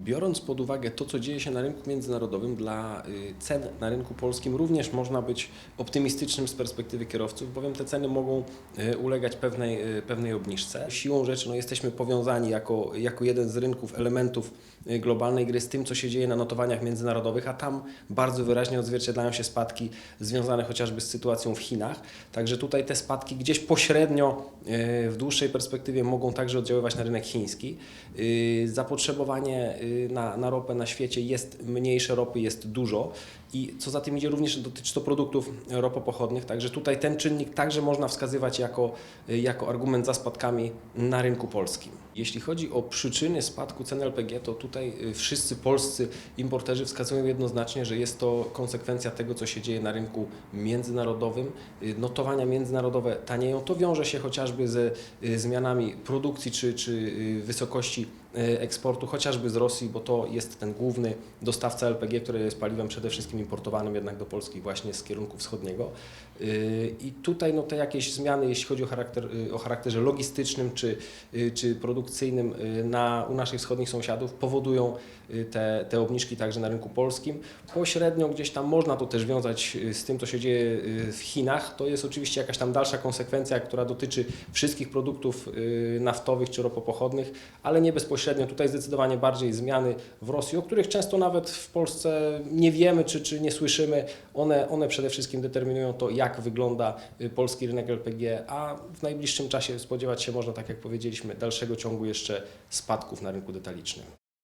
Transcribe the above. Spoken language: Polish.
Biorąc pod uwagę to, co dzieje się na rynku międzynarodowym, dla y, cen na rynku polskim również można być optymistycznym z perspektywy kierowców, bowiem te ceny mogą y, ulegać pewnej, y, pewnej obniżce. Siłą rzeczy no, jesteśmy powiązani jako, jako jeden z rynków, elementów globalnej gry z tym, co się dzieje na notowaniach międzynarodowych, a tam bardzo wyraźnie odzwierciedlają się spadki związane chociażby z sytuacją w Chinach. Także tutaj te spadki gdzieś pośrednio w dłuższej perspektywie mogą także oddziaływać na rynek chiński. Zapotrzebowanie na, na ropę na świecie jest mniejsze, ropy jest dużo i co za tym idzie również dotyczy to produktów ropopochodnych, także tutaj ten czynnik także można wskazywać jako, y, jako argument za spadkami na rynku polskim. Jeśli chodzi o przyczyny spadku cen LPG, to tutaj y, wszyscy polscy importerzy wskazują jednoznacznie, że jest to konsekwencja tego, co się dzieje na rynku międzynarodowym. Y, Notowania międzynarodowe tanieją. To wiąże się chociażby ze y, zmianami produkcji czy, czy y, wysokości y, eksportu, chociażby z Rosji, bo to jest ten główny dostawca LPG, który jest paliwem przede wszystkim importowanym jednak do Polski właśnie z kierunku wschodniego. Y, I tutaj no, te jakieś zmiany, jeśli chodzi o, charakter, y, o charakterze logistycznym czy, czy produkcyjnym na, u naszych wschodnich sąsiadów powodują te, te obniżki także na rynku polskim. Pośrednio gdzieś tam można to też wiązać z tym, co się dzieje w Chinach. To jest oczywiście jakaś tam dalsza konsekwencja, która dotyczy wszystkich produktów naftowych czy ropopochodnych, ale nie bezpośrednio. Tutaj zdecydowanie bardziej zmiany w Rosji, o których często nawet w Polsce nie wiemy czy, czy nie słyszymy. One, one przede wszystkim determinują to, jak wygląda y, polski rynek LPG, a w najbliższym czasie spodziewać się można, tak jak powiedzieliśmy, dalszego ciągu jeszcze spadków na rynku detalicznym.